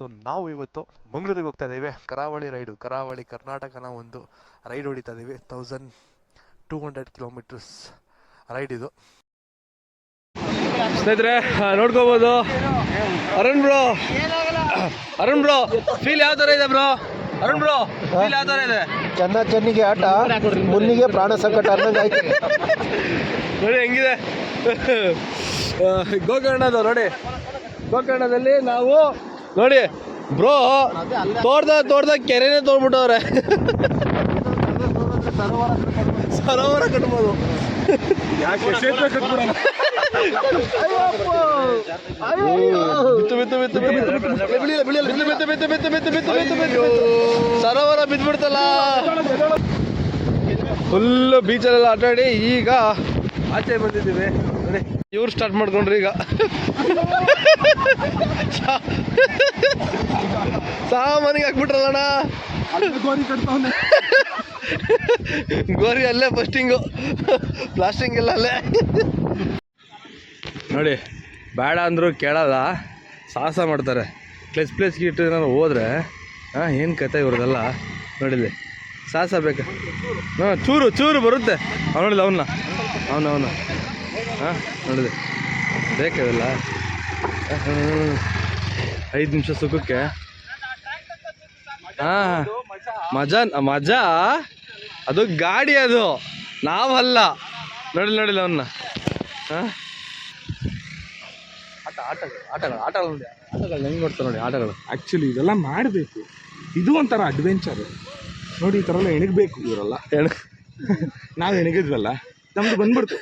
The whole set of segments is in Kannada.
ಸೊ ನಾವು ಇವತ್ತು ಮಂಗಳೂರಿಗೆ ಹೋಗ್ತಾ ಇದ್ದೀವಿ. ಕರಾವಳಿ ರೈಡು ಕರಾವಳಿ ಕರ್ನಾಟಕನ ಒಂದು ರೈಡ್ ಹೊಡಿತಾ ಇದ್ದೀವಿ. Thousand two hundred kilometres ride ಇದು. ಸ್ನೇಹಿತರೆ ನೋಡ್ಕೋಬೋದು. Arun bro. Arun bro feel ಯಾವ ಥರ ಇದೆ ಬ್ರೋ? ಅರುಣ್ ಬ್ರೋ ಫೀಲ್ ಯಾವ ಥರ ಇದೆ? ಚೆನ್ನ ಚೆನ್ನಿಗೆ ಆಟ ಮುನ್ನಿಗೆ ಪ್ರಾಣ ಸಂಕಟ ಅನ್ನಂಗೆ ಆಯ್ತು. ನೋಡಿ ಹೆಂಗಿದೆ. ಗೋಕರ್ಣದ ನೋಡಿ. ಗೋಕರ್ಣದಲ್ಲಿ ನಾವು ನೋಡಿ ಬ್ರೋ ತೋರ್ದ ತೋರ್ದ ಕೆರೆನೇ ತೋಡ್ಬಿಟ್ಟವ್ರೆ ಸರೋವರ ಕಟ್ಬೋದು ಬಿತ್ತು ಬಿತ್ತು ಬಿತ್ತು ಬಿತ್ತು ಬಿತ್ತು ಬಿತ್ತು ಬಿತ್ತು ಬಿತ್ತು ಬಿತ್ತು ಬಿತ್ತು ಸರೋವರ ಬಿದ್ದ್ಬಿಡ್ತಲ್ಲ ಫುಲ್ಲು ಬೀಚಲ್ಲೆಲ್ಲ ಆಟಾಡಿ ಈಗ ಆಚೆ ಬಂದಿದ್ದೀವಿ ಇವ್ರು ಸ್ಟಾರ್ಟ್ ಮಾಡ್ಕೊಂಡ್ರಿ ಈಗ. ಸಾಮಾನಿಗೆ ಹಾಕ್ಬಿಟ್ರಲ್ಲಣ್ಣ ಗೋರಿ ಅಲ್ಲೇ ಫಸ್ಟಿಂಗು ಪ್ಲಾಸ್ಟಿಂಗ್ ಇಲ್ಲ ಅಲ್ಲೇ. ನೋಡಿ, ಬೇಡ ಅಂದರೂ ಕೇಳಲ್ಲ, ಸಾಹಸ ಮಾಡ್ತಾರೆ. ಪ್ಲೇಸ್ ಪ್ಲೇಸ್ಗೆ ಇಟ್ಟು ನಾನು ಹೋದ್ರೆ ಹಾಂ ಏನು ಕತೆ ಇವ್ರದೆಲ್ಲ? ನೋಡಿಲ್ಲಿ, ಸಾಹಸ ಬೇಕಾ. ಹಾಂ, ಚೂರು ಚೂರು ಬರುತ್ತೆ. ಅವನಿಲ್ಲ ಅವನ್ನ ಅವನ ಅವನ. ಹಾಂ ನೋಡಿದೆ. ಬೇಕಾಗಲ್ಲ ಐದು ನಿಮಿಷ ಸುಖಕ್ಕೆ. ಹಾಂ ಮಜಾ ಮಜಾ? ಅದು ಗಾಡಿ ಅದು. ನಾವಲ್ಲ. ನೋಡಿಲ್ಲ ನೋಡಿಲ್ಲ ಅವನ್ನ ಹಾಂ ಆಟ ಆಟಗಳು ಆಟಗಳು ಆಟಗಳು ನೋಡಿ. ಆಟಗಳು ಹೆಂಗೆ ನೋಡ್ತಾರೆ ನೋಡಿ ಆಟಗಳು. ಆ್ಯಕ್ಚುಲಿ ಇದೆಲ್ಲ ಮಾಡಬೇಕು. ಇದು ಒಂಥರ ಅಡ್ವೆಂಚರ್ ನೋಡಿ ಈ ಥರ ಎಲ್ಲ ಎಣಗಬೇಕು. ಇವರೆಲ್ಲ. ಎಣ ನಾವು ಎಣಗಿದ್ವಲ್ಲ? ನಮ್ದು ಬಂದ್ಬಿಡ್ತು.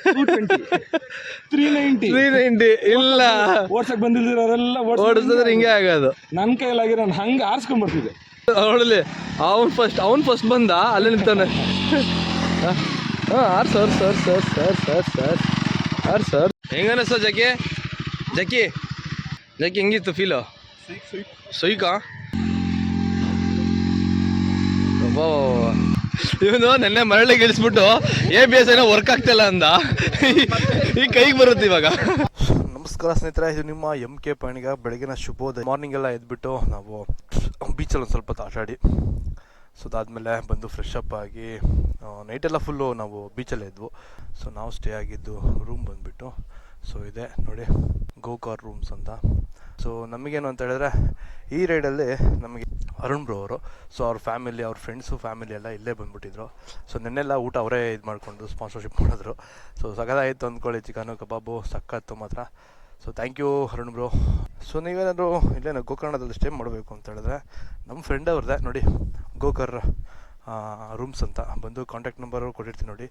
ತ್ರೀ ನೈಂಟಿ ತ್ರೀ ನೈಂಟಿ ಇಲ್ಲ. ಓಡ್ಸಕ್ ಬಂದಿರೋರೆಲ್ಲ ಓಡಿಸಿದ್ರೆ ಹಿಂಗೆ ಆಗೋದು. ನನ್ನ ಕೈಲಾಗಿ ನಾನು ಹಂಗೆ ಆರಿಸ್ಕೊಂಡ್ಬರ್ತಿದ್ದೆ ಅವಳಲ್ಲಿ ಅವ್ನು ಫಸ್ಟ್ ಅವ್ನು ಫಸ್ಟ್ ಬಂದ ಅಲ್ಲೇ ನಿಂತಾನೆ. ಹಾಂ R sir sir sir sir sir sir R sir ಹೆಂಗನ ಸರ್ ಜಕ್ಕಿ ಜಕ್ಕಿ ಜಕ್ಕಿ ಹೆಂಗಿತ್ತು ಫೀಲು ಸೊಯ್ಕಾ ಇವನು ನೆನ್ನೆ ಮರಳಿಗೆ ಇಳಿಸ್ಬಿಟ್ಟು ಎ ಬಿ ಎಸ್ ಏನೋ ವರ್ಕ್ ಆಗ್ತಿಲ್ಲ ಅಂದ. ಈ ಕೈಗೆ ಬರುತ್ತೆ ಇವಾಗ. ನಮಸ್ಕಾರ ಸ್ನೇಹಿತರೆ, ಇದು ನಿಮ್ಮ ಎಂ ಕೆ ಪಾಣಿಗ ಬೆಳಗಿನ ಶುಭೋದಯ. ಮಾರ್ನಿಂಗ್ ಎಲ್ಲ ಎದ್ಬಿಟ್ಟು ನಾವು ಬೀಚಲ್ಲಿ ಒಂದು ಸ್ವಲ್ಪ ಆಟಾಡಿ ಸೊ ಅದಾದಮೇಲೆ ಬಂದು ಫ್ರೆಶ್ ಅಪ್ ಆಗಿ ನೈಟೆಲ್ಲ ಫುಲ್ಲು ನಾವು ಬೀಚಲ್ಲೇ ಎದ್ವು ಸೊ ನಾವು ಸ್ಟೇ ಆಗಿದ್ದು ರೂಮ್ ಬಂದುಬಿಟ್ಟು. ಸೊ ಇದೆ ನೋಡಿ ಗೋಕಾರ್ ರೂಮ್ಸ್ ಅಂತ. ಸೊ ನಮಗೇನು ಅಂತ ಹೇಳಿದ್ರೆ, ಈ ರೈಡಲ್ಲಿ ನಮಗೆ ಅರುಣ್ ಬ್ರೋ ಅವರು ಸೊ ಅವ್ರ ಫ್ಯಾಮಿಲಿ ಅವ್ರ ಫ್ರೆಂಡ್ಸು ಫ್ಯಾಮಿಲಿ ಎಲ್ಲ ಇಲ್ಲೇ ಬಂದುಬಿಟ್ಟಿದ್ರು. ಸೊ ನೆನ್ನೆಲ್ಲ ಊಟ ಅವರೇ ಇದು ಮಾಡಿಕೊಂಡು ಸ್ಪಾನ್ಸರ್ಶಿಪ್ ಮಾಡಿದ್ರು. ಸೊ ಸಗದಾಯಿತು ಅಂದ್ಕೊಳ್ಳಿ, ಚಿಕನು, ಕಬಾಬು ಸಕ್ಕತ್ತು ಮಾತ್ರ. So thank you Arun bro so ನೀವೇನಾದರೂ ಇಲ್ಲೇನೋ ಗೋಕರ್ಣದಲ್ಲಿ ಸ್ಟೇ ಮಾಡಬೇಕು ಅಂತ ಹೇಳಿದ್ರೆ ನಮ್ಮ ಫ್ರೆಂಡ್ ಅವ್ರದ್ದೆ ನೋಡಿ, ಗೋಕರ್. ರೂಮ್ಸ್ ಅಂತ. ಬಂದು ಕಾಂಟ್ಯಾಕ್ಟ್ ನಂಬರು ಕೊಟ್ಟಿರ್ತೀನಿ ನೋಡಿ.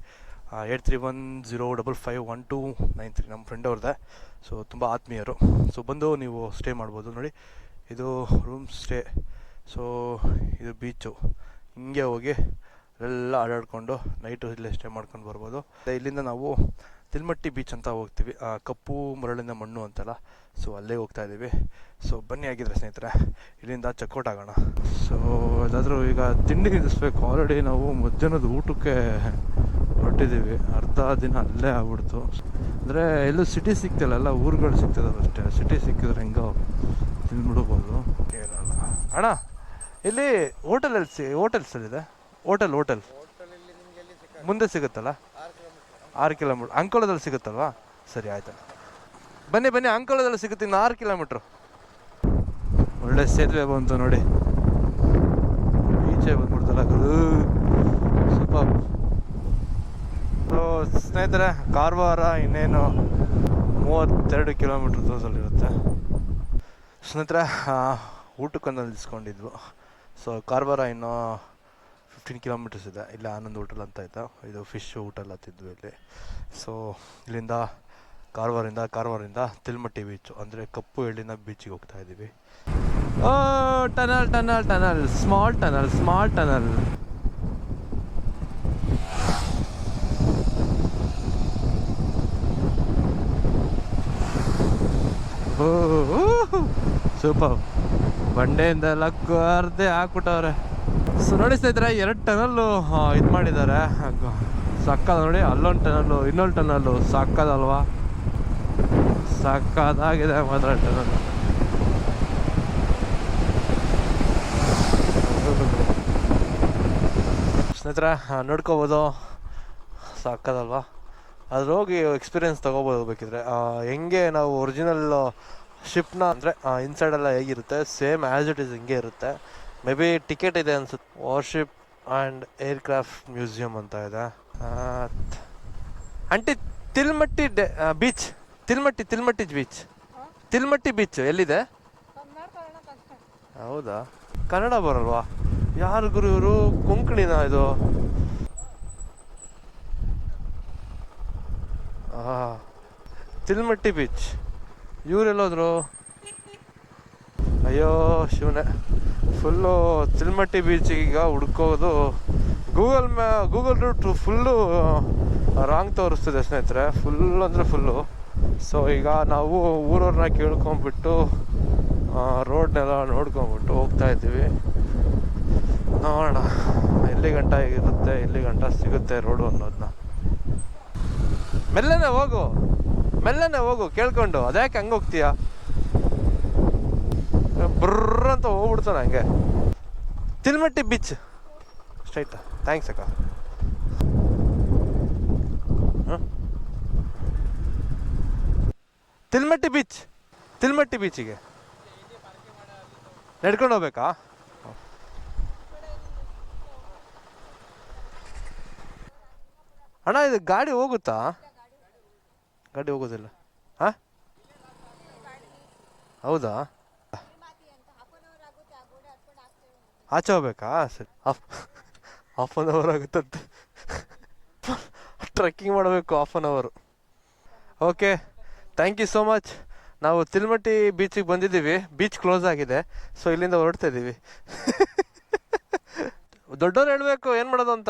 Eight three one zero double five one two nine three ನಮ್ಮ ಫ್ರೆಂಡ್ ಅವ್ರದ್ದೆ ಸೊ ತುಂಬ ಆತ್ಮೀಯರು. ಸೊ ಬಂದು ನೀವು ಸ್ಟೇ ಮಾಡ್ಬೋದು ನೋಡಿ. ಇದು ರೂಮ್ ಸ್ಟೇ ಸೊ ಇದು ಬೀಚು ಹಿಂಗೆ ಹೋಗಿ ಎಲ್ಲ ಅಡಾಡ್ಕೊಂಡು ನೈಟು ಇಲ್ಲೇ ಸ್ಟೇ ಮಾಡ್ಕೊಂಡು ಬರ್ಬೋದು. ಇಲ್ಲಿಂದ ನಾವು ತಿಲ್ಮಟ್ಟಿ ಬೀಚ್ ಅಂತ ಹೋಗ್ತೀವಿ. ಕಪ್ಪು ಮರಳಿನ ಮಣ್ಣು ಅಂತಲ್ಲ. ಸೊ ಅಲ್ಲೇ ಹೋಗ್ತಾ ಇದ್ದೀವಿ. ಸೊ ಬನ್ನಿ ಆಗಿದ್ರೆ ಸ್ನೇಹಿತರೆ. ಇಲ್ಲಿಂದ ಚೆಕ್ಔಟ್ ಆಗೋಣ. ಸೊ ಅದಾದರೂ ಈಗ ತಿಂಡಿ ನಿಲ್ಲಿಸ್ಬೇಕು ಆಲ್ರೆಡಿ ನಾವು ಮಧ್ಯಾಹ್ನದ ಊಟಕ್ಕೆ ಹೊರಟಿದ್ದೀವಿ. ಅರ್ಧ ದಿನ ಅಲ್ಲೇ ಆಗ್ಬಿಡ್ತು. ಅಂದರೆ ಎಲ್ಲೂ ಸಿಟಿ ಸಿಗ್ತಿಲ್ಲ. ಎಲ್ಲ ಊರುಗಳು ಸಿಗ್ತದಲ್ಲ ಅಷ್ಟೇ. ಸಿಟಿ ಸಿಕ್ಕಿದ್ರೆ ಹೆಂಗೋ ತಿಂದ್ಬಿಡ್ಬೋದು ಕೇಳೋಣ ಅಣ್ಣ ಇಲ್ಲಿ ಹೋಟೆಲಲ್ಲಿ ಸಿ ಹೋಟೆಲ್ಸಲ್ಲಿದೆ ಹೋಟೆಲ್ ಹೋಟೆಲ್ ಮುಂದೆ ಸಿಗುತ್ತಲ್ಲ? ಆರು ಕಿಲೋಮೀಟ್ರ್. ಅಂಕೋಲದಲ್ಲಿ ಸಿಗುತ್ತಲ್ವಾ? ಸರಿ, ಆಯ್ತು. ಬನ್ನಿ ಬನ್ನಿ, ಅಂಕೋಲದಲ್ಲಿ ಸಿಗುತ್ತೆ ಇನ್ನು ಆರು ಕಿಲೋಮೀಟ್ರು. ಒಳ್ಳೆ ಸೇತುವೆ ಬಂತು ನೋಡಿ. ಈಚೆ ಬಂದ್ಬಿಡ್ತಲ್ಲ ಗುರು. ಸೂಪರ್. ಸ್ನೇಹಿತರೆ, ಕಾರವಾರ ಇನ್ನೇನು ಮೂವತ್ತೆರಡು ಕಿಲೋಮೀಟ್ರ್ ದೂರದಲ್ಲಿರುತ್ತೆ ಸ್ನೇಹಿತರೆ ಊಟಕ್ಕೊಂದು ನಿಲ್ಲಿಸ್ಕೊಂಡಿದ್ವು ಸೊ ಕಾರವಾರ ಇನ್ನೂ ಫಿಫ್ಟೀನ್ ಕಿಲೋಮೀಟರ್ಸ್ ಇದೆ. ಇಲ್ಲಿ ಆನಂದ್ ಹೋಟೆಲ್ ಅಂತ ಇತ್ತು ಇದು ಫಿಶ್ ಹೋಟೆಲ್ ಹತ್ತಿದ್ವಿ ಇಲ್ಲಿ. ಸೊ ಇಲ್ಲಿಂದ ಕಾರವಾರಿಂದ ಕಾರವಾರಿಂದ ತಿಲ್ಮಟ್ಟಿ ಬೀಚು ಅಂದರೆ ಕಪ್ಪು ಎಳ್ಳಿನ ಬೀಚಿಗೆ ಹೋಗ್ತಾ ಇದ್ದೀವಿ. Tunnel tunnel tunnel. Small tunnel small tunnel. Super. ಬಂಡೆಯಿಂದ ಎಲ್ಲ ಅರ್ಧೆ ಹಾಕ್ಬಿಟ್ಟವ್ರೆ. ಸೊ ನೋಡಿ ಸ್ನೇಹಿತರೆ, ಎರಡು ಟನಲ್ಲು ಇದು ಮಾಡಿದ್ದಾರೆ. ಸಕ್ಕದ ನೋಡಿ, ಅಲ್ಲೊಂದು ಟನಲ್ಲು ಇನ್ನೊಂದು ಟನಲ್ಲು ಸಾಕದಲ್ವಾ? ಸಕ್ಕದಾಗಿದೆ ಮಾತ್ರ ಟನಲ್ ಸ್ನೇಹಿತರೆ ನೋಡ್ಕೋಬೋದು. ಸಾಕದಲ್ವಾ? ಅದ್ರ ಹೋಗಿ ಎಕ್ಸ್ಪೀರಿಯೆನ್ಸ್ ತೊಗೋಬೋದು ಬೇಕಿದ್ರೆ. ಹೆಂಗೆ ನಾವು ಒರಿಜಿನಲ್ ಶಿಪ್ನ ಅಂದರೆ ಇನ್ಸೈಡೆಲ್ಲ ಹೇಗಿರುತ್ತೆ? ಸೇಮ್ ಆ್ಯಸ್ ಇಟ್ ಈಸ್ ಹಿಂಗೆ ಇರುತ್ತೆ. ಮೇ ಬಿ ಟಿಕೆಟ್ ಇದೆ ಅನ್ಸುತ್ತೆ ವಾರ್ಶಿಪ್ ಆ್ಯಂಡ್ ಏರ್ಕ್ರಾಫ್ಟ್ ಮ್ಯೂಸಿಯಂ ಅಂತ ಇದೆ. ಆಂಟಿ ತಿಲ್ಮಟ್ಟಿ ಡೆ beach Tilmati Tilmati beach Tilmati beach ಎಲ್ಲಿದೆ? ಹೌದಾ? ಕನ್ನಡ ಬರಲ್ವಾ? ಯಾರು ಗುರು ಇವರು? ಕೊಂಕಣಿನ ಇದು. ತಿಲ್ಮಟ್ಟಿ ಬೀಚ್ ಇವರೆಲ್ಲೋದ್ರು? ಅಯ್ಯೋ ಶಿವನೇ. ಫುಲ್ಲು ತಿಲ್ಮಟ್ಟಿ ಬೀಚಿಗೆ ಈಗ ಹುಡ್ಕೋದು ಗೂಗಲ್ ಮ್ಯಾ, ಗೂಗಲ್ ರೂಟ್ ಫುಲ್ಲು ರಾಂಗ್ ತೋರಿಸ್ತಿದೆ ಸ್ನೇಹಿತರೆ ಫುಲ್ ಅಂದರೆ ಫುಲ್ಲು. ಸೊ ಈಗ ನಾವು ಊರವ್ರನ್ನ ಕೇಳ್ಕೊಂಬಿಟ್ಟು ರೋಡ್ನೆಲ್ಲ ನೋಡ್ಕೊಂಬಿಟ್ಟು ಹೋಗ್ತಾ ಇದ್ದೀವಿ. ನೋಡೋಣ, ಎಲ್ಲಿ ಗಂಟ ಇರುತ್ತೆ, ಎಲ್ಲಿ ಗಂಟ ಸಿಗುತ್ತೆ ರೋಡು ಅನ್ನೋದನ್ನ ಮೆಲ್ಲನೆ ಹೋಗು ಮೆಲ್ಲನೆ ಹೋಗು, ಕೇಳ್ಕೊಂಡು. ಅದ್ಯಾಕೆ ಹಂಗೆ ಹೋಗ್ತೀಯ? ಬ್ರರ್ ಅಂತ ಹೋಗ್ಬಿಡ್ತಾನೆ ಹಂಗೆ. ತಿಲ್ಮಟ್ಟಿ ಬೀಚ್ ಸ್ಟ್ರೈಟ್ ಥ್ಯಾಂಕ್ಸ್ ಅಕ್ಕ? ತಿಲ್ಮಟ್ಟಿ ಬೀಚ್ ತಿಲ್ಮಟ್ಟಿ ಬೀಚಿಗೆ ನಡ್ಕೊಂಡು ಹೋಗ್ಬೇಕಾ? ಅಣ್ಣ, ಇದು ಗಾಡಿ ಹೋಗುತ್ತಾ? ಗಾಡಿ ಹೋಗೋದಿಲ್ಲ. ಹಾ? ಹೌದಾ? ಆಚೆ ಹೋಗ್ಬೇಕಾ ಸರಿ. ಹಾಫ್ ಹಾಫ್ ಆನ್ ಅವರ್ ಆಗುತ್ತಂತೆ. ಟ್ರೆಕ್ಕಿಂಗ್ ಮಾಡಬೇಕು half an hour okay thank you so much ನಾವು ತಿಲ್ಮಟ್ಟಿ ಬೀಚಿಗೆ ಬಂದಿದ್ದೀವಿ. ಬೀಚ್ ಕ್ಲೋಸ್ ಆಗಿದೆ. ಸೊ ಇಲ್ಲಿಂದ ಹೊರಡ್ತಾ ಇದ್ದೀವಿ ದೊಡ್ಡವ್ರು ಹೇಳಬೇಕು ಏನು ಮಾಡೋದು ಅಂತ?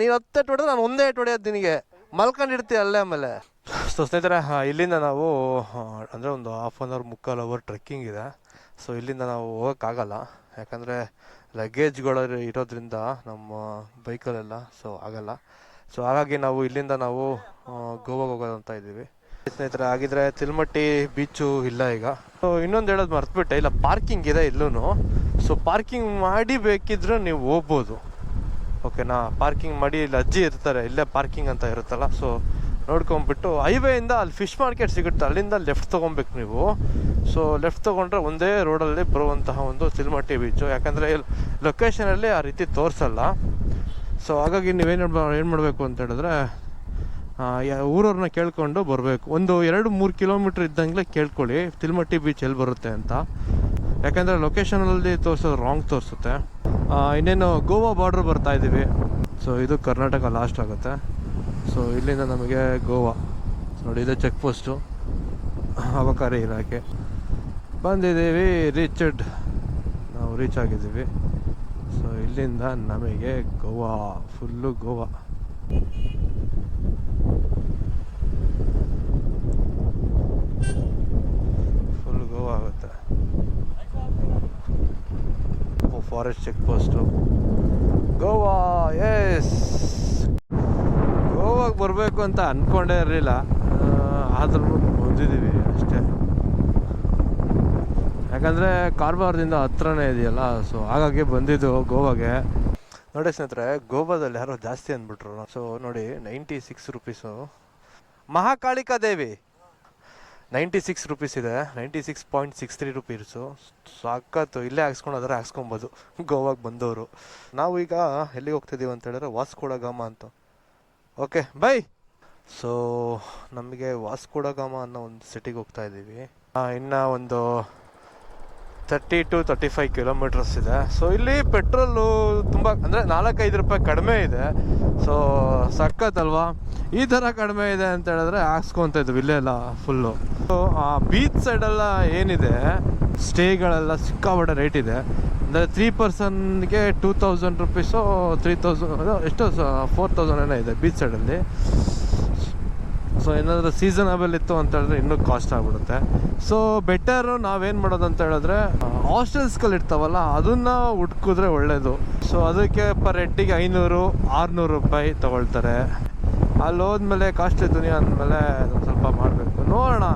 ನೀನು? ಹತ್ತೆ ಹೊಡೆದ್ರೆ ನಾನು ಒಂದೇ ಹೊಡೆಯೋದು ನಿನಗೆ. ಮಲ್ಕೊಂಡಿರ್ತೀಯ ಅಲ್ಲೇ ಆಮೇಲೆ? ಸೊ ಸ್ನೇಹಿತರೆ ಇಲ್ಲಿಂದ ನಾವು ಅಂದರೆ ಒಂದು ಹಾಫ್ ಆನ್ ಅವರ್ ಮುಕ್ಕಾಲು ಅವರ್ ಟ್ರೆಕ್ಕಿಂಗ್ ಇದೆ. ಸೊ ಇಲ್ಲಿಂದ ನಾವು ಹೋಗೋಕ್ಕಾಗಲ್ಲ ಯಾಕಂದರೆ ಲಗೇಜ್ಗಳು ಇರೋದ್ರಿಂದ ನಮ್ಮ ಬೈಕಲ್ಲೆಲ್ಲ ಸೊ ಆಗಲ್ಲ. ಸೊ ಹಾಗಾಗಿ ನಾವು ಇಲ್ಲಿಂದ ನಾವು ಗೋವಾಗ ಗೋವಾಗೆ ಹೋಗೋದು ಅಂತ ಇದ್ದೀವಿ. ಸ್ನೇಹಿತರೆ ಆಗಿದ್ರೆ ತಿಲ್ಮಟ್ಟಿ ಬೀಚು ಇಲ್ಲ ಈಗ. ಸೊ ಇನ್ನೊಂದು ಹೇಳೋದು ಮರ್ತುಬಿಟ್ಟೆ, ಇಲ್ಲ ಪಾರ್ಕಿಂಗ್ ಇದೆ ಇಲ್ಲೂ ಸೊ ಪಾರ್ಕಿಂಗ್ ಮಾಡಿ ಬೇಕಿದ್ರೆ ನೀವು ಹೋಗ್ಬೋದು. ಓಕೆನಾ? ಪಾರ್ಕಿಂಗ್ ಮಾಡಿ ಇಲ್ಲಿ ಅಜ್ಜಿ ಇರ್ತಾರೆ, ಇಲ್ಲೇ ಪಾರ್ಕಿಂಗ್ ಅಂತ ಇರುತ್ತಲ್ಲ ಸೊ ನೋಡ್ಕೊಂಬಿಟ್ಟು ಹೈವೇಯಿಂದ ಅಲ್ಲಿ ಫಿಶ್ ಮಾರ್ಕೆಟ್ ಸಿಗುತ್ತೆ, ಅಲ್ಲಿಂದ ಲೆಫ್ಟ್ ತೊಗೊಬೇಕು ನೀವು. ಸೊ ಲೆಫ್ಟ್ ತೊಗೊಂಡ್ರೆ ಒಂದೇ ರೋಡಲ್ಲಿ ಬರುವಂತಹ ಒಂದು ಸಿಲ್ಮಟ್ಟಿ ಬೀಚು ಯಾಕಂದರೆ ಲೊಕೇಶನಲ್ಲಿ ಆ ರೀತಿ ತೋರಿಸಲ್ಲ. ಸೊ ಹಾಗಾಗಿ ನೀವೇನು ಏನು ಮಾಡಬೇಕು ಅಂತ ಹೇಳಿದ್ರೆ ಊರವ್ರನ್ನ ಕೇಳ್ಕೊಂಡು ಬರಬೇಕು. ಒಂದು ಎರಡು ಮೂರು ಕಿಲೋಮೀಟ್ರ್ ಇದ್ದಂಗೆ ಕೇಳ್ಕೊಳ್ಳಿ ತಿಲ್ಮಟ್ಟಿ ಬೀಚ್ ಎಲ್ಲಿ ಬರುತ್ತೆ ಅಂತ. ಯಾಕಂದರೆ ಲೊಕೇಶನಲ್ಲಿ ತೋರಿಸೋದು ರಾಂಗ್ ತೋರಿಸುತ್ತೆ. ಇನ್ನೇನು ಗೋವಾ ಬಾರ್ಡ್ರ್ ಬರ್ತಾ ಇದ್ದೀವಿ ಸೊ ಇದು ಕರ್ನಾಟಕ ಲಾಸ್ಟ್ ಆಗುತ್ತೆ. ಸೊ ಇಲ್ಲಿಂದ ನಮಗೆ ಗೋವಾ. ನೋಡಿ, ಇದೆ ಚೆಕ್ ಪೋಸ್ಟು ಅವಕಾರಿ ಇಲಾಖೆ. ಬಂದಿದ್ದೀವಿ ರೀಚಡ್ ನಾವು ರೀಚ್ ಆಗಿದ್ದೀವಿ. ಸೊ ಇಲ್ಲಿಂದ ನಮಗೆ ಗೋವಾ ಫುಲ್ಲು ಗೋವಾ. ಫುಲ್ ಗೋವಾ ಆಗುತ್ತೆ. ಫಾರೆಸ್ಟ್ ಚೆಕ್ ಪೋಸ್ಟು ಗೋವಾ ಎಸ್ ಗೋವಾಗೆ ಬರಬೇಕು ಅಂತ ಅಂದ್ಕೊಂಡೇ ಇರಲಿಲ್ಲ. ಆದ್ರೂ ಬಂದಿದ್ದೀವಿ ಅಷ್ಟೇ. ಯಾಕಂದರೆ ಕಾರ್ವಾರದಿಂದ ಹತ್ರನೇ ಇದೆಯಲ್ಲ ಸೊ ಹಾಗಾಗಿ ಬಂದಿದ್ದು ಗೋವಾಗೆ. ನೋಡಿ ಸ್ನೇಹಿತರೆ, ಗೋವಾದಲ್ಲಿ ಯಾರೋ ಜಾಸ್ತಿ ಅಂದ್ಬಿಟ್ರು. ಸೊ ನೋಡಿ ninety six rupees Mahakalika Devi. Ninety six rupees ಇದೆ. Ninety six point six three rupees ಸಾಕತ್ತು ಇಲ್ಲೇ ಹಾಕ್ಸ್ಕೊಂಡಾದ್ರೆ ಹಾಕ್ಸ್ಕೊಬೋದು. ಗೋವಾಗೆ ಬಂದವರು ನಾವು ಈಗ ಎಲ್ಲಿಗೆ ಹೋಗ್ತಿದ್ದೀವಿ ಅಂತ ಹೇಳಿದ್ರೆ ವಾಸ್ಕೋಡಗಾಮ ಅಂತ. Okay, bye! ಸೊ, ನಮಗೆ ವಾಸ್ಕೋಡಗಾಮ ಅನ್ನೋ ಒಂದು ಸಿಟಿಗೆ ಹೋಗ್ತಾ ಇದ್ದೀವಿ ಇನ್ನು ಒಂದು thirty two thirty five kilometres ಇದೆ. ಸೊ ಇಲ್ಲಿ ಪೆಟ್ರೋಲು ತುಂಬ, ಅಂದರೆ ನಾಲ್ಕೈದು ರೂಪಾಯಿ ಕಡಿಮೆ ಇದೆ. ಸೊ ಸಖತ್ತಲ್ವಾ? ಈ ಥರ ಕಡಿಮೆ ಇದೆ ಅಂತ ಹೇಳಿದ್ರೆ ಹಾಕ್ಸ್ಕೊತ ಇದ್ವಿ. ಇಲ್ಲೆಲ್ಲ ಫುಲ್ಲು ಸೊ ಆ ಬೀಚ್ ಸೈಡೆಲ್ಲ ಏನಿದೆ? ಸ್ಟೇಗಳೆಲ್ಲ ಸಿಕ್ಕಾಪಟ್ಟೆ ರೇಟ್ ಇದೆ. ಅಂದರೆ three ಪರ್ಸನ್ಗೆ two thousand rupees three thousand ಎಷ್ಟು ಫೋರ್ ತೌಸಂಡ್ ಏನೋ ಇದೆ ಬೀಚ್ ಸೈಡಲ್ಲಿ ಸೊ ಏನಾದರೂ ಸೀಸನಬಲ್ ಇತ್ತು ಅಂತ ಹೇಳಿದ್ರೆ ಇನ್ನೂ ಕಾಸ್ಟ್ ಆಗಿಬಿಡುತ್ತೆ. ಸೊ ಬೆಟರು ನಾವೇನು ಮಾಡೋದು ಅಂತ ಹೇಳಿದ್ರೆ ಹಾಸ್ಟೆಲ್ಸ್ಗಳು ಇರ್ತಾವಲ್ಲ, ಅದನ್ನ ಹುಡ್ಕಿದ್ರೆ ಒಳ್ಳೇದು. ಸೊ ಅದಕ್ಕೆ ಪರ್ ಹೆಡ್ಡಿಗೆ ಐನೂರು, ಆರುನೂರು ರೂಪಾಯಿ ತೊಗೊಳ್ತಾರೆ. ಅಲ್ಲಿ ಹೋದ್ಮೇಲೆ ಕಾಸ್ಟ್ಲಿ ದುನಿಯಾ ಅಂದಮೇಲೆ ಅದೊಂದು ಸ್ವಲ್ಪ ಮಾಡಬೇಕು. ನೋಡೋಣ.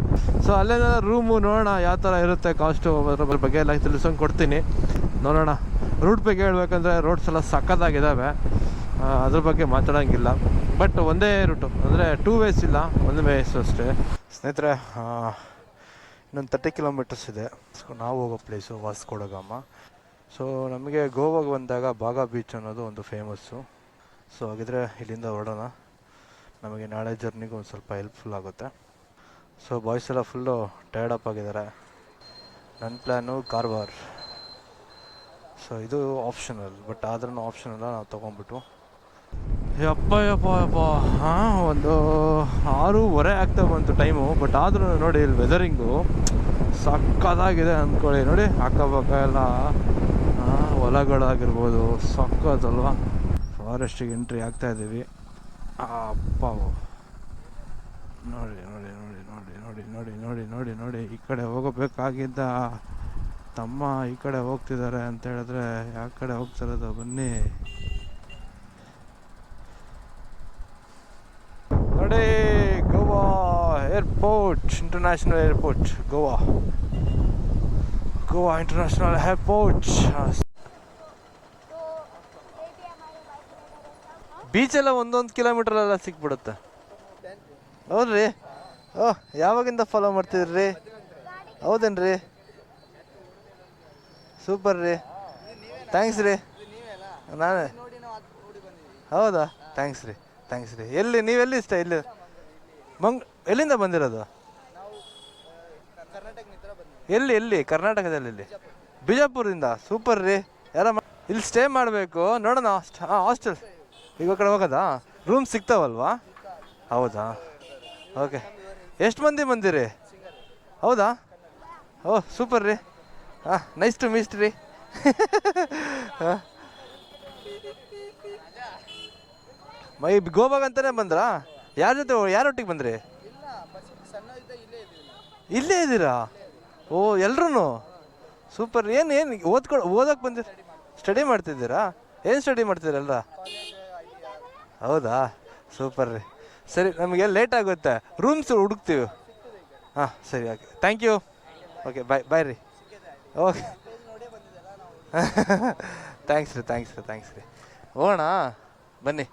ಸೊ ಅಲ್ಲೇ ರೂಮು ನೋಡೋಣ, ಯಾವ ಥರ ಇರುತ್ತೆ ಕಾಸ್ಟು ಅದ್ರ ಬಗ್ಗೆ ಎಲ್ಲ ತಿಳಿಸ್ಕೊಂಡು ಕೊಡ್ತೀನಿ. ನೋಡೋಣ. ರೂಟ್ ಬಗ್ಗೆ ಹೇಳ್ಬೇಕಂದ್ರೆ ರೋಡ್ಸ್ ಎಲ್ಲ ಸಖತ್ತಾಗಿದ್ದಾವೆ ಅದ್ರ ಬಗ್ಗೆ ಮಾತಾಡೋಂಗಿಲ್ಲ. ಬಟ್ ಒಂದೇ ರೂಟು, ಅಂದರೆ ಟೂ ವೇಸ್ ಇಲ್ಲ, ಒಂದು ವೇಸ್ ಅಷ್ಟೇ. ಸ್ನೇಹಿತರೆ ಇನ್ನೊಂದು ತರ್ಟಿ ಕಿಲೋಮೀಟರ್ಸ್ ಇದೆ. ಸೊ ನಾವು ಹೋಗೋ ಪ್ಲೇಸು ವಾಸ್ಕೊಡಗಾಮ ಸೊ ನಮಗೆ ಗೋವಾಗೆ ಬಂದಾಗ ಬಾಗಾ ಬೀಚ್ ಅನ್ನೋದು ಒಂದು ಫೇಮಸ್ಸು ಸೊ ಹಾಗಿದ್ರೆ ಇಲ್ಲಿಂದ ಹೊರಡೋಣ. ನಮಗೆ ನಾಳೆ ಜರ್ನಿಗೂ ಒಂದು ಸ್ವಲ್ಪ ಹೆಲ್ಪ್ಫುಲ್ ಆಗುತ್ತೆ. ಸೊ ಬಾಯ್ಸ್ ಎಲ್ಲ ಫುಲ್ಲು ಅಪ್ ಆಗಿದ್ದಾರೆ. ನನ್ನ ಪ್ಲ್ಯಾನು ಕಾರ್ವಾರ್. ಸೊ ಇದು ಆಪ್ಷನಲ್ ಬಟ್ ಆದ್ರೂ ಆಪ್ಷನಲ್ಲ ನಾವು ತೊಗೊಂಡ್ಬಿಟ್ಟು ಯಪ್ಪ ಯಪ್ಪ ಯಪ್ಪ. ಹಾಂ, ಒಂದು ಆರೂವರೆ ಆಗ್ತಾ ಬಂತು ಟೈಮು ಬಟ್ ಆದರೂ ನೋಡಿ ಇಲ್ಲಿ ವೆದರಿಂಗು ಸಕ್ಕತ್ತಾಗಿದೆ ಅಂದ್ಕೊಳ್ಳಿ. ನೋಡಿ, ಅಕ್ಕಪಕ್ಕ ಎಲ್ಲ ಹೊಲಗಳಾಗಿರ್ಬೋದು ಸಕ್ಕತ್ತಲ್ವಾ ಫಾರೆಸ್ಟಿಗೆ ಎಂಟ್ರಿ ಆಗ್ತಾ ಇದ್ದೀವಿ ಅಪ್ಪ ನೋಡಿ ನೋಡಿ ನೋಡಿ ನೋಡಿ ನೋಡಿ ನೋಡಿ ನೋಡಿ ನೋಡಿ ನೋಡಿ, ಈ ಕಡೆ ಹೋಗಬೇಕಾಗಿದ್ದ ತಮ್ಮ ಈ ಕಡೆ ಹೋಗ್ತಿದ್ದಾರೆ ಅಂತ ಹೇಳಿದ್ರೆ ಯಾವ ಕಡೆ ಹೋಗ್ತಿರೋದು ಬನ್ನಿ. ನೋಡಿ Goa airport international airport Goa. Goa international airport beach ಎಲ್ಲ ಒಂದೊಂದು ಕಿಲೋಮೀಟರ್ ಎಲ್ಲ ಸಿಕ್ಬಿಡುತ್ತೆ. ಹೌದ್ರಿ? ಓ, ಯಾವಾಗಿಂದ ಫಾಲೋ ಮಾಡ್ತಿದ್ರಿ? ಹೌದೇನ್ರಿ? ಸೂಪರ್ ರೀ. ಥ್ಯಾಂಕ್ಸ್ ರೀ. ನಾನೇ. ಹೌದಾ? ಥ್ಯಾಂಕ್ಸ್ ರೀ. ಥ್ಯಾಂಕ್ಸ್ ರೀ. ಎಲ್ಲಿ, ನೀವೆಲ್ಲಿ ಇಷ್ಟ ಇಲ್ಲಿ? ಮಂಗ್, ಎಲ್ಲಿಂದ ಬಂದಿರೋದು? ಎಲ್ಲಿ ಎಲ್ಲಿ? ಕರ್ನಾಟಕದಲ್ಲಿ ಎಲ್ಲಿ ಬಿಜಾಪುರದಿಂದ? ಸೂಪರ್ ರೀ. ಯಾರ ಇಲ್ಲಿ ಸ್ಟೇ ಮಾಡಬೇಕು. ನೋಡೋಣ ಹಾಂ ಹಾಸ್ಟೆಲ್ ಈಗ ಕಡೆ ಹೋಗೋದಾ? ರೂಮ್ ಸಿಗ್ತಾವಲ್ವಾ? ಹೌದಾ? ಓಕೆ ಎಷ್ಟು ಮಂದಿ ಬಂದಿರಿ? ಹೌದಾ? ಓ ಸೂಪರ್ ರೀ. ಹಾಂ ನೈಸ್ ಟು ಮೀಸ್ಟ್ ರೀ. ಹಾಂ. ಮೈ ಗೋವಾಗ ಅಂತಾನೆ ಬಂದ್ರಾ? ಯಾರ ಜೊತೆ ಯಾರೊಟ್ಟಿಗೆ ಬಂದ್ರಿ? ಇಲ್ಲೇ ಇದ್ದೀರಾ? ಓ ಎಲ್ರೂ ಸೂಪರ್. ಏನು ಏನು ಓದ್ಕೊಂಡು ಓದಕ್ಕೆ ಬಂದಿರ, ಸ್ಟಡಿ ಮಾಡ್ತಿದ್ದೀರಾ? ಏನು ಸ್ಟಡಿ ಮಾಡ್ತಿದ್ದೀರಲ್ಲ ಹೌದಾ? ಸೂಪರ್ ರೀ. ಸರಿ, ನಮಗೆ ಲೇಟ್ ಆಗುತ್ತೆ. ರೂಮ್ಸ್ ಹುಡುಕ್ತೀವಿ. ಹಾಂ, ಸರಿ, okay. Thank you. Okay bye bye ರೀ. ಓಕೆ. ಥ್ಯಾಂಕ್ಸ್ ರೀ ಥ್ಯಾಂಕ್ಸ್ ರೀ ಥ್ಯಾಂಕ್ಸ್ ರೀ. ಹೋಗೋಣ. ಬನ್ನಿ.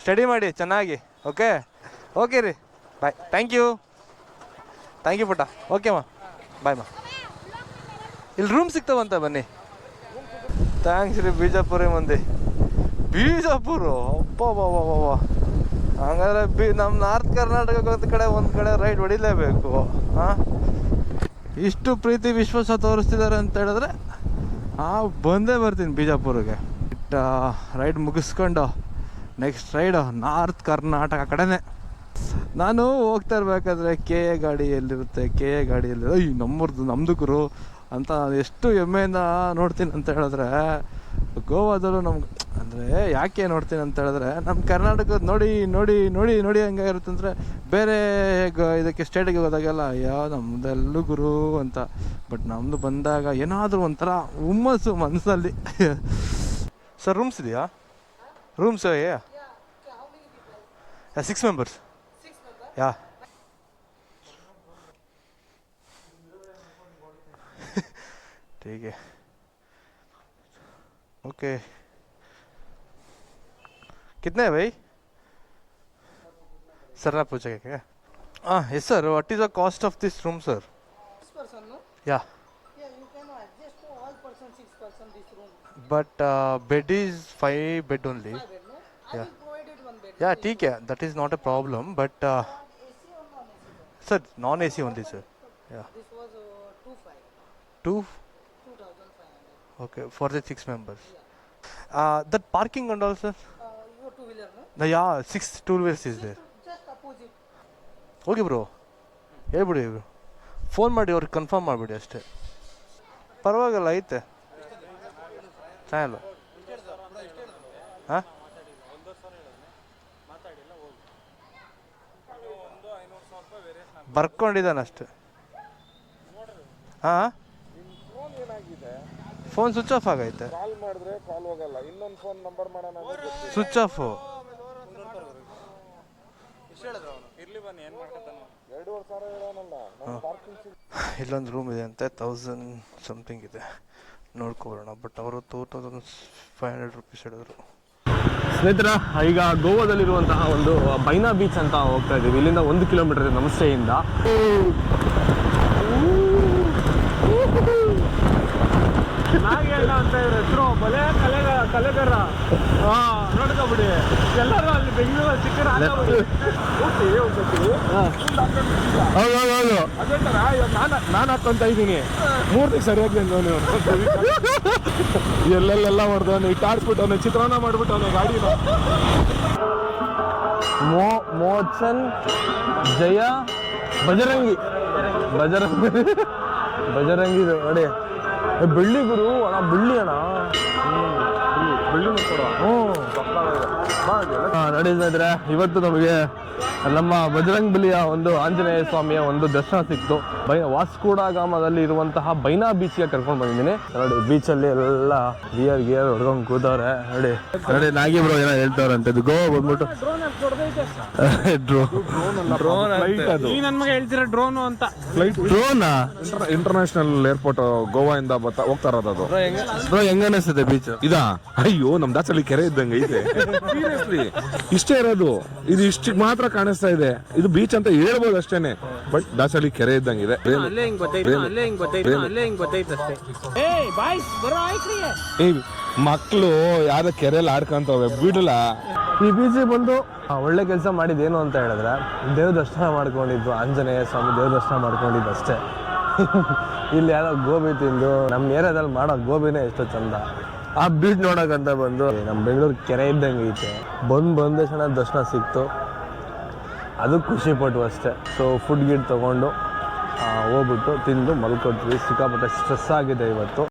ಸ್ಟಡಿ ಮಾಡಿ, ಚೆನ್ನಾಗಿ. ಓಕೆ ಓಕೆ ರೀ. Bye thank you thank you ಪುಟ್ಟ. ಓಕೆ ಮಾ. ಬಾಯ್ ಮಾ. ಇಲ್ಲಿ ರೂಮ್ ಸಿಗ್ತಾವಂತ, ಬನ್ನಿ. ಥ್ಯಾಂಕ್ಸ್ ರೀ, ಬಿಜಾಪುರ ಮಂದಿ. ಬಿಜಾಪುರ? ಅಪ್ಪ ಹಂಗಾದ್ರೆ ಬಿ ನಮ್ಮ ನಾರ್ತ್ ಕರ್ನಾಟಕ ಕಡೆ ಒಂದು ಕಡೆ ರೈಡ್ ಹೊಡಿಲೇಬೇಕು. ಹಾಂ ಇಷ್ಟು ಪ್ರೀತಿ, ವಿಶ್ವಾಸ ತೋರಿಸ್ತಿದ್ದಾರೆ ಅಂತ ಹೇಳಿದ್ರೆ, ಆ, ಬಂದೇ ಬರ್ತೀನಿ ಬಿಜಾಪುರಿಗೆ. ಇಟ್ಟ ರೈಡ್ ಮುಗಿಸ್ಕೊಂಡು. ನೆಕ್ಸ್ಟ್ ರೈಡು ನಾರ್ತ್ ಕರ್ನಾಟಕ ಕಡೆನೇ. ನಾನು ಹೋಗ್ತಾ ಇರಬೇಕಾದ್ರೆ ಕೆ ಎ ಗಾಡಿ ಎಲ್ಲಿರುತ್ತೆ ಕೆ ಎ ಗಾಡಿ ಎಲ್ಲಿ ಅಯ್ಯ ನಮ್ಮದು ನಮ್ದು ಗುರು ಅಂತ ಎಷ್ಟು ಹೆಮ್ಮೆಯಿಂದ ನೋಡ್ತೀನಿ ಅಂತ ಹೇಳಿದ್ರೆ, ಗೋವಾದಲ್ಲೂ ನಮ್ಗೆ, ಅಂದರೆ ಯಾಕೆ ನೋಡ್ತೀನಿ ಅಂತ ಹೇಳಿದ್ರೆ ನಮ್ಮ ಕರ್ನಾಟಕದ ನೋಡಿ ನೋಡಿ ನೋಡಿ ನೋಡಿ ಹಂಗೆ ಇರುತ್ತೆ ಅಂದರೆ ಬೇರೆ ಇದಕ್ಕೆ ಸ್ಟೇಟಿಗೆ ಹೋದಾಗೆಲ್ಲ, ಅಯ್ಯೋ, ನಮ್ದೆಲ್ಲೂ ಗುರು ಅಂತ. ಬಟ್ ನಮ್ಮದು ಬಂದಾಗ ಏನಾದರೂ ಒಂಥರ ಹುಮ್ಮಸ್ಸು ಮನಸ್ಸಲ್ಲಿ ಸರ್ ರೂಮ್ಸ್ ಇದೆಯಾ? ರೂಮ್ಸ್ ಏ? Uh, six members. Six members? Yeah. ठीक है. ओके कितने है भाई? सर आप पूछेगा क्या हाँ yes sir what is the cost of this room sir yeah but bed is five bed only yeah yeah teak that is not a problem but sir non A C only sir yeah two okay for the six members that parking and all sir yeah six two wheelers is there okay bro ಹೇಳ್ಬಿಡಿ ಬ್ರೋ ಫೋನ್ ಮಾಡಿ ಅವ್ರಿಗೆ ಕನ್ಫರ್ಮ್ ಮಾಡಿಬಿಡಿ ಅಷ್ಟೇ. ಪರವಾಗಿಲ್ಲ ಐತೆ. ಚೆನ್ನಾಗಿಲ್ಲ ಹಾಂ? ಬರ್ಕೊಂಡಿದ್ದಾನೆ ಅಷ್ಟೆ ಹಾಂ? ಫೋನ್ ಸ್ವಿಚ್ ಆಫ್ ಆಗೈತೆ. ಕಾಲ್ ಮಾಡಿದ್ರೆ ಕಾಲ್ ಹೋಗಲ್ಲ. ಇನ್ನೊಂದು ಫೋನ್ ನಂಬರ್ ಮಾಡೋಣ ಸ್ವಿಚ್ ಆಫು. ಇಲ್ಲೊಂದು ರೂಮ್ ಇದೆ ಅಂತೆ ತೌಸಂಡ್ ಸಮಥಿಂಗ್ ಇದೆ. ನೋಡ್ಕೊಬರೋಣ ಬಟ್ ಅವರು two thousand five hundred rupees ಹೇಳಿದ್ರು. ಸ್ನೇಹಿತರ ಈಗ ಗೋವಾದಲ್ಲಿರುವಂತಹ ಒಂದು ಬೈನಾ ಬೀಚ್ ಅಂತ ಹೋಗ್ತಾ ಇದ್ದೀವಿ. ಇಲ್ಲಿಂದ ಒಂದು ಕಿಲೋಮೀಟರ್ ನಮಸ್ತೆಯಿಂದ. ಕಲೆಗಾರ. ಹಾ ಎಲ್ಲರೂ ಅಲ್ಲಿ ಬೆಂಗಳೂರು ಚಿಕ್ಕ ಹೌದೌದು ಅದೇ. ನಾನು ನಾನು ಹಾಕೊಂತ ಇದ್ದೀನಿ. ಮೂರ್ ದಿವಸ ಸರಿಯಾಗಿ ಅವನು ಎಲ್ಲೆಲ್ಲೆಲ್ಲ ಹೊಡೆದವನು ಇಟ್ಟು ಆಡ್ಸ್ಬಿಟ್ಟವನು ಚಿತ್ರಾನ್ನ ಮಾಡ್ಬಿಟ್ಟವನು ಗಾಡಿ ಮೋ ಮೋಚನ್ ಜಯ ಬಜರಂಗಿ. ಬಜರಂಗಿ. ಬಜರಂಗಿ ನೋಡಿ. ಬೆಳ್ಳಿ ಗುರು ಅಣ್ಣ ಬೆಳ್ಳಿ ಅಣ್ಣ. ಬೆಳ್ಳಿ ಹ್ಞೂ ನಡೀತಾ ಇದ್ರೆ ಇವತ್ತು ನಮಗೆ ನಮ್ಮ ಬಜರಂಗ್ ಬಲಿಯ ಒಂದು ಆಂಜನೇಯ ಸ್ವಾಮಿಯ ಒಂದು ದರ್ಶನ ಸಿಕ್ತು. ಬೈ ವಾಸ್ಕೋಡಗಾಮದಲ್ಲಿ ಇರುವಂತಹ ಬೈನಾ ಬೀಚ್ಗೆ ಕರ್ಕೊಂಡು ಬಂದಿದ್ದೀನಿ. ನೋಡಿ ಬೀಚಲ್ಲಿ ಎಲ್ಲ ಗಿಯರ್ ಗಿಯರ್ ಹೊಡ್ಕೊಂಡು ಕೂತವ್ರೆ. ನೋಡಿ ನೋಡಿ ನಾಗಿ ಬ್ರೋ ಏನೋ ಹೇಳ್ತಾವ್ರಂತೆ ಅಂತ. ಗೋ ಬಂದ್ಬಿಟ್ಟು. ಡ್ರೋನ್ ಫ್ಲೈಟ್ ಅದು. Flight drone international airport Goa ಇಂದ ಹೋಗ್ತಾ ಇರೋದು ಅದು. ಬ್ರೋ ಹೆಂಗ ಅನಿಸ್ತದೆ ಬೀಚ್ ಇದಾ? ಅಯ್ಯೋ ನಮ್ ದಾಸಲ್ಲಿ ಕೆರೆ ಇದ್ದಂಗೆ ಇದೆ ಸೀರಿಯಸ್ಲಿ ಇಷ್ಟೇ ಇರೋದು. ಇದು ಇಷ್ಟಿಗೆ ಮಾತ್ರ ಕಾಣಿಸ್ತಾ ಇದೆ. ಇದು ಬೀಚ್ ಅಂತ ಹೇಳ್ಬೋದು ಅಷ್ಟೇನೆ. ಬಟ್ ದಾಸಳ್ಳಿ ಕೆರೆ ಇದ್ದಂಗೆ ಇದೆ. ಏ ಮಕ್ಕಳು ಯಾರ ಕೆರೆಯಲ್ಲಿ ಆಡ್ಕೊಂತವೆ ಬಿಡಲ್ಲ ಈ ಬೀಚಿಗೆ ಬಂದು ಆ, ಒಳ್ಳೆ ಕೆಲಸ ಮಾಡಿದ್ದೇನು ಅಂತ ಹೇಳಿದ್ರೆ ದೇವ್ರ ದರ್ಶನ ಮಾಡ್ಕೊಂಡಿದ್ದು ಆಂಜನೇಯ ಸ್ವಾಮಿ ದೇವ್ರ ದರ್ಶನ ಮಾಡ್ಕೊಂಡಿದ್ದು ಅಷ್ಟೇ. ಇಲ್ಲಿ ಯಾರೋ ಗೋಬಿ ತಿಂದು ನಮ್ಮ ಏರಿಯಾದಲ್ಲಿ ಮಾಡೋ ಗೋಬಿನೇ ಎಷ್ಟು ಚಂದ. ಆ ಬೀಚ್ ನೋಡೋಕ್ಕಂತ ಬಂದು ನಮ್ಮ ಬೆಂಗಳೂರು ಕೆರೆ ಇದ್ದಂಗೆ ಐತೆ. ಬಂದು ಬಂದ ತಕ್ಷಣ ದರ್ಶನ ಸಿಕ್ತು. ಅದು ಖುಷಿ ಪಟ್ಟು ಅಷ್ಟೇ. ಸೊ ಫುಡ್ ಗಿಡ್ ತೊಗೊಂಡು ಹೋಗ್ಬಿಟ್ಟು ತಿಂದು ಮಲ್ಕೊಟ್ವಿ ಸಿಕ್ಕಾಪಟ್ಟೆ ಸ್ಟ್ರೆಸ್ ಆಗಿದೆ ಇವತ್ತು.